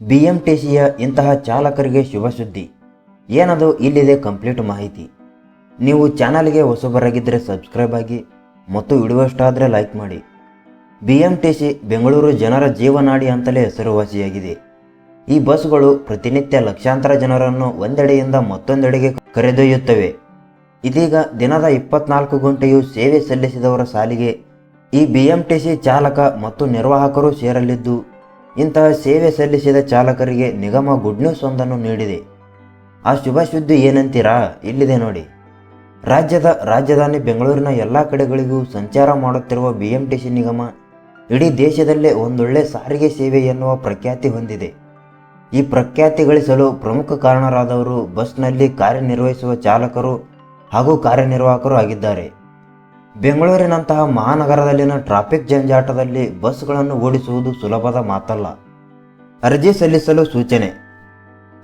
B M T ಸಿಯ ಇಂತಹ ಚಾಲಕರಿಗೆ ಶುಭ ಸುದ್ದಿ ಏನದು ಇಲ್ಲಿದೆ ಕಂಪ್ಲೀಟ್ ಮಾಹಿತಿ. ನೀವು ಚಾನಲ್ಗೆ ಹೊಸಬರಾಗಿದ್ದರೆ ಸಬ್ಸ್ಕ್ರೈಬ್ ಆಗಿ, ಮತ್ತು ಇಡುವಷ್ಟಾದರೆ ಲೈಕ್ ಮಾಡಿ. B M T C Bengaluru ಜನರ ಜೀವನಾಡಿ ಅಂತಲೇ ಹೆಸರುವಾಸಿಯಾಗಿದೆ. ಈ ಬಸ್ಗಳು ಪ್ರತಿನಿತ್ಯ ಲಕ್ಷಾಂತರ ಜನರನ್ನು ಒಂದೆಡೆಯಿಂದ ಮತ್ತೊಂದೆಡೆಗೆ ಕರೆದೊಯ್ಯುತ್ತವೆ. ಇದೀಗ ದಿನದ ಇಪ್ಪತ್ನಾಲ್ಕು ಗಂಟೆಯೂ ಸೇವೆ ಸಲ್ಲಿಸಿದವರ ಸಾಲಿಗೆ ಈ ಬಿ ಎಂ ಟಿ ಸಿ ಚಾಲಕ ಮತ್ತು ನಿರ್ವಾಹಕರು ಸೇರಲಿದ್ದು ಇಂತಹ ಸೇವೆ ಸಲ್ಲಿಸಿದ ಚಾಲಕರಿಗೆ ನಿಗಮ ಗುಡ್ ನ್ಯೂಸ್ ಒಂದನ್ನು ನೀಡಿದೆ. ಆ ಶುಭ ಸುದ್ದಿ ಏನಂತೀರಾ? ಇಲ್ಲಿದೆ ನೋಡಿ. ರಾಜ್ಯದ ರಾಜಧಾನಿ ಬೆಂಗಳೂರಿನ ಎಲ್ಲ ಕಡೆಗಳಿಗೂ ಸಂಚಾರ ಮಾಡುತ್ತಿರುವ ಬಿ ಎಂ ಟಿ ಸಿ ನಿಗಮ ಇಡೀ ದೇಶದಲ್ಲೇ ಒಂದೊಳ್ಳೆ ಸಾರಿಗೆ ಸೇವೆ ಎನ್ನುವ ಪ್ರಖ್ಯಾತಿ ಹೊಂದಿದೆ. ಈ ಪ್ರಖ್ಯಾತಿ ಗಳಿಸಲು ಪ್ರಮುಖ ಕಾರಣರಾದವರು ಬಸ್ನಲ್ಲಿ ಕಾರ್ಯನಿರ್ವಹಿಸುವ ಚಾಲಕರು ಹಾಗೂ ಕಾರ್ಯನಿರ್ವಾಹಕರು ಆಗಿದ್ದಾರೆ. ಬೆಂಗಳೂರಿನಂತಹ ಮಹಾನಗರದಲ್ಲಿನ ಟ್ರಾಫಿಕ್ ಜಂಜಾಟದಲ್ಲಿ ಬಸ್ಗಳನ್ನು ಓಡಿಸುವುದು ಸುಲಭದ ಮಾತಲ್ಲ. ಅರ್ಜಿ ಸಲ್ಲಿಸಲು ಸೂಚನೆ.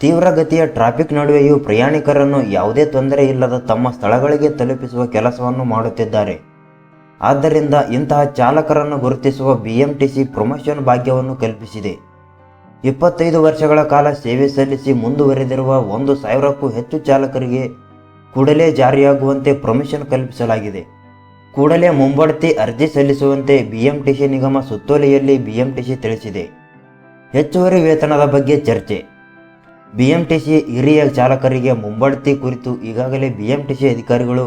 ತೀವ್ರಗತಿಯ ಟ್ರಾಫಿಕ್ ನಡುವೆಯೂ ಪ್ರಯಾಣಿಕರನ್ನು ಯಾವುದೇ ತೊಂದರೆ ಇಲ್ಲದ ತಮ್ಮ ಸ್ಥಳಗಳಿಗೆ ತಲುಪಿಸುವ ಕೆಲಸವನ್ನು ಮಾಡುತ್ತಿದ್ದಾರೆ. ಆದ್ದರಿಂದ ಇಂತಹ ಚಾಲಕರನ್ನು ಗುರುತಿಸುವ ಬಿಎಂಟಿಸಿ ಪ್ರಮೋಷನ್ ಭಾಗ್ಯವನ್ನು ಕಲ್ಪಿಸಿದೆ. ಇಪ್ಪತ್ತೈದು ವರ್ಷಗಳ ಕಾಲ ಸೇವೆ ಸಲ್ಲಿಸಿ ಮುಂದುವರೆದಿರುವ ಒಂದು ಸಾವಿರಕ್ಕೂ ಹೆಚ್ಚು ಚಾಲಕರಿಗೆ ಕೂಡಲೇ ಜಾರಿಯಾಗುವಂತೆ ಪ್ರಮೋಷನ್ ಕಲ್ಪಿಸಲಾಗಿದೆ. ಕೂಡಲೇ ಮುಂಬಡ್ತಿ ಅರ್ಜಿ ಸಲ್ಲಿಸುವಂತೆ ಬಿಎಂಟಿಸಿ ನಿಗಮ ಸುತ್ತೋಲೆಯಲ್ಲಿ ಬಿಎಂಟಿಸಿ ತಿಳಿಸಿದೆ. ಹೆಚ್ಚುವರಿ ವೇತನದ ಬಗ್ಗೆ ಚರ್ಚೆ. ಬಿಎಂಟಿಸಿ ಹಿರಿಯ ಚಾಲಕರಿಗೆ ಮುಂಬಡ್ತಿ ಕುರಿತು ಈಗಾಗಲೇ ಬಿಎಂಟಿಸಿ ಅಧಿಕಾರಿಗಳು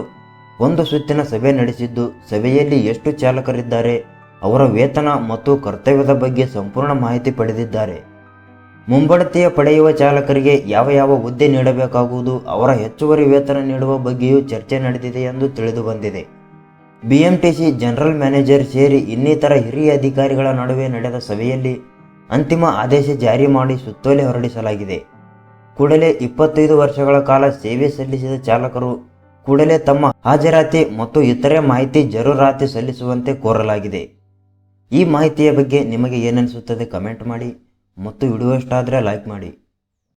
ಒಂದು ಸುತ್ತಿನ ಸಭೆ ನಡೆಸಿದ್ದು, ಸಭೆಯಲ್ಲಿ ಎಷ್ಟು ಚಾಲಕರಿದ್ದಾರೆ, ಅವರ ವೇತನ ಮತ್ತು ಕರ್ತವ್ಯದ ಬಗ್ಗೆ ಸಂಪೂರ್ಣ ಮಾಹಿತಿ ಪಡೆದಿದ್ದಾರೆ. ಮುಂಬಡ್ತಿಯ ಪಡೆಯುವ ಚಾಲಕರಿಗೆ ಯಾವ ಯಾವ ಹುದ್ದೆ ನೀಡಬೇಕಾಗುವುದು, ಅವರ ಹೆಚ್ಚುವರಿ ವೇತನ ನೀಡುವ ಬಗ್ಗೆಯೂ ಚರ್ಚೆ ನಡೆದಿದೆ ಎಂದು ತಿಳಿದು ಬಂದಿದೆ. ಬಿಎಂಟಿಸಿ ಜನರಲ್ ಮ್ಯಾನೇಜರ್ ಸೇರಿ ಇನ್ನಿತರ ಹಿರಿಯ ಅಧಿಕಾರಿಗಳ ನಡುವೆ ನಡೆದ ಸಭೆಯಲ್ಲಿ ಅಂತಿಮ ಆದೇಶ ಜಾರಿ ಮಾಡಿ ಸುತ್ತೋಲೆ ಹೊರಡಿಸಲಾಗಿದೆ. ಕೂಡಲೇ ಇಪ್ಪತ್ತೈದು ವರ್ಷಗಳ ಕಾಲ ಸೇವೆ ಸಲ್ಲಿಸಿದ ಚಾಲಕರು ಕೂಡಲೇ ತಮ್ಮ ಹಾಜರಾತಿ ಮತ್ತು ಇತರೆ ಮಾಹಿತಿ ಜರೂರಾತಿ ಸಲ್ಲಿಸುವಂತೆ ಕೋರಲಾಗಿದೆ. ಈ ಮಾಹಿತಿಯ ಬಗ್ಗೆ ನಿಮಗೆ ಏನನಿಸುತ್ತದೆ ಕಮೆಂಟ್ ಮಾಡಿ ಮತ್ತು ವಿಡಿಯೋ ಇಷ್ಟ ಆದರೆ ಲೈಕ್ ಮಾಡಿ.